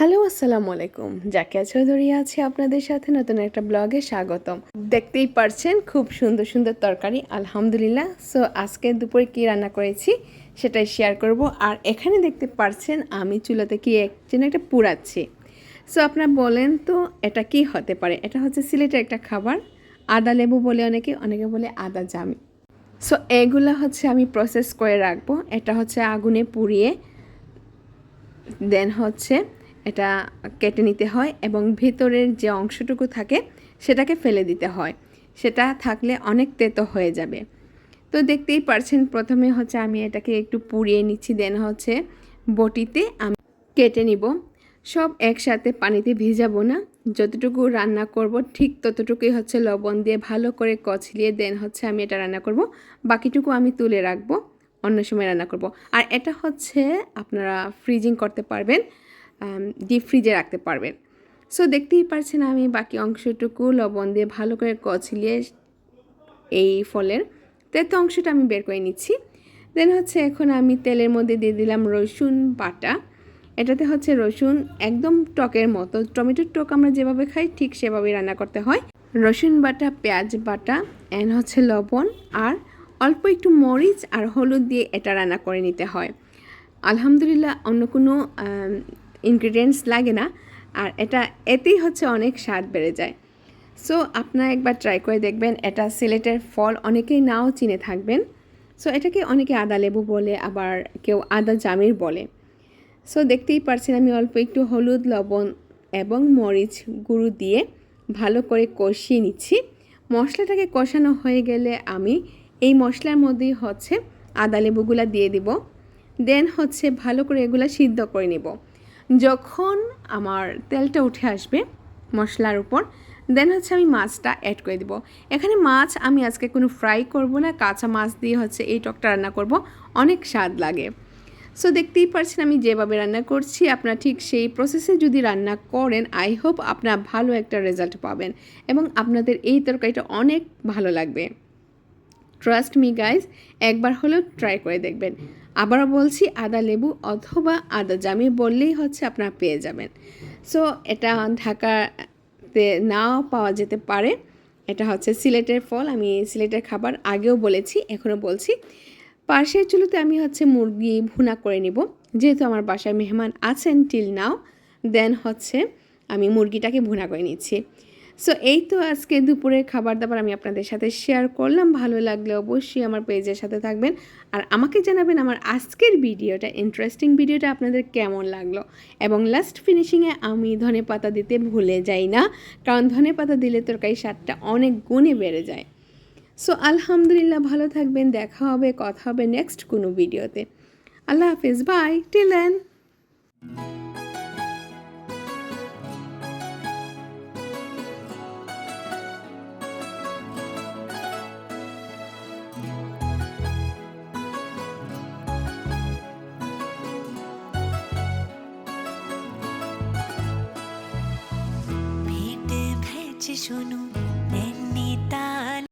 Hello, আসসালামু আলাইকুম। জাকিয়া চৌধুরী আছে আপনাদের সাথে, নতুন একটা ব্লগে স্বাগতম। দেখতেই পারছেন, খুব সুন্দর সুন্দর তরকারি, আলহামদুলিল্লাহ। সো আজকে দুপুরে কি রান্না করেছি সেটাই শেয়ার করব। আর এখানে দেখতে পারছেন, আমি চুলাতে কি এক যেন একটা পুড়াচ্ছি। সো আপনারা বলেন তো, এটা কি হতে পারে? এটা হচ্ছে সিলেটের একটা খাবার। আদা লেবু বলে অনেকে অনেকে বলে আদা জামি। সো এগুলো হচ্ছে আমি প্রসেস করে রাখব। এটা হচ্ছে আগুনে পুড়িয়ে দেন হচ্ছে এটা কেটে নিতে হয় এবং ভেতরের যে অংশটুকু থাকে সেটাকে ফেলে দিতে হয়। সেটা থাকলে অনেক তেতো হয়ে যাবে। তো দেখতেই পারছেন, প্রথমে হচ্ছে আমি এটাকে একটু পুড়িয়ে নিচ্ছি, দেন হচ্ছে বটিতে আমি কেটে নিব। সব একসাথে পানিতে ভিজাবো না, যতটুকু রান্না করব ঠিক ততটুকুই হচ্ছে লবণ দিয়ে ভালো করে কচলিয়ে, দেন হচ্ছে আমি এটা রান্না করব। বাকিটুকু আমি তুলে রাখব, অন্য সময় রান্না করব। আর এটা হচ্ছে আপনারা ফ্রিজিং করতে পারবেন ডিপ ফ্রিজে রাখতে পারবেন। সো দেখতেই পারছেন আমি বাকি অংশটুকু লবণ দিয়ে ভালো করে কচলিয়ে এই ফলের তেতো অংশটা আমি বের করে নিচ্ছি। দেন হচ্ছে এখন আমি তেলের মধ্যে দিয়ে দিলাম রসুন বাটা। এটাতে হচ্ছে রসুন একদম টকের মতো। টমেটোর টক আমরা যেভাবে খাই ঠিক সেভাবেই রান্না করতে হয়। রসুন বাটা, পেঁয়াজ বাটা অ্যান্ড হচ্ছে লবণ আর অল্প একটু মরিচ আর হলুদ দিয়ে এটা রান্না করে নিতে হয়। আলহামদুলিল্লাহ অন্য কোনো ইনগ্রিডিয়েন্টস লাগে না, আর এটা, এতেই হচ্ছে অনেক স্বাদ বেড়ে যায়। সো আপনারা একবার ট্রাই করে দেখবেন, এটা সিলেটের ফল, অনেকেই নাও চিনে থাকবেন। সো এটাকে অনেকে আদা লেবু বলে, আবার কেউ আদা জামির বলে। সো দেখতেই পারছেন আমি অল্প একটু হলুদ, লবণ এবং মরিচ গুঁড়ো দিয়ে ভালো করে কষিয়ে নিচ্ছি। মশলাটাকে কষানো হয়ে গেলে আমি এই মশলার মধ্যেই হচ্ছে আদা লেবুগুলা দিয়ে দিব। দেন হচ্ছে ভালো করে এগুলা সিদ্ধ করে নেব। যখন আমার তেলটা উঠে আসবে মশলার উপর দেন হচ্ছে আমি মাছটা অ্যাড করে দিব। এখানে মাছ আমি আজকে কোনো ফ্রাই করব না, কাঁচা মাছ দিয়ে হচ্ছে এই টকটা রান্না করব, অনেক স্বাদ লাগে। সো দেখতেই পারছেন আমি যেভাবে রান্না করছি, আপনারা ঠিক সেই প্রসেসে যদি রান্না করেন আই হোপ আপনারা ভালো একটা রেজাল্ট পাবেন এবং আপনাদের এই তরকারিটা অনেক ভালো লাগবে। ট্রাস্ট মি গাইজ একবার হলেও ট্রাই করে দেখবেন। আবারও বলছি, আদা লেবু অথবা আদা জামি বললেই হচ্ছে আপনারা পেয়ে যাবেন। সো এটা ঢাকাতে নাও পাওয়া যেতে পারে। এটা হচ্ছে সিলেটের ফল। আমি সিলেটের খাবার আগেও বলেছি, এখনও বলছি। পাশের চুলোতে আমি হচ্ছে মুরগি ভুনা করে নিব। যেহেতু আমার বাসায় মেহমান আছেন টিল নাও দেন হচ্ছে আমি মুরগিটাকে ভুনা করে নিচ্ছি। সো এই তো আজকে দুপুরের খাবার দাবার আমি আপনাদের সাথে শেয়ার করলাম। ভালো লাগলে অবশ্যই আমার পেজের সাথে থাকবেন। আর আমাকে জানাবেন আমার আজকের ভিডিওটা ইন্টারেস্টিং ভিডিওটা আপনাদের কেমন লাগল? এবং লাস্ট ফিনিশিংয়ে আমি ধনে পাতা দিতে ভুলে যাই না, কারণ ধনে পাতা দিলে তরকারি স্বাদটা অনেক গুণে বেড়ে যায়। সো আলহামদুলিল্লাহ ভালো থাকবেন, দেখা হবে, কথা হবে নেক্সট কোনো ভিডিওতে। আল্লাহ হাফিজ bye till then ভেটে ভেছে শোনো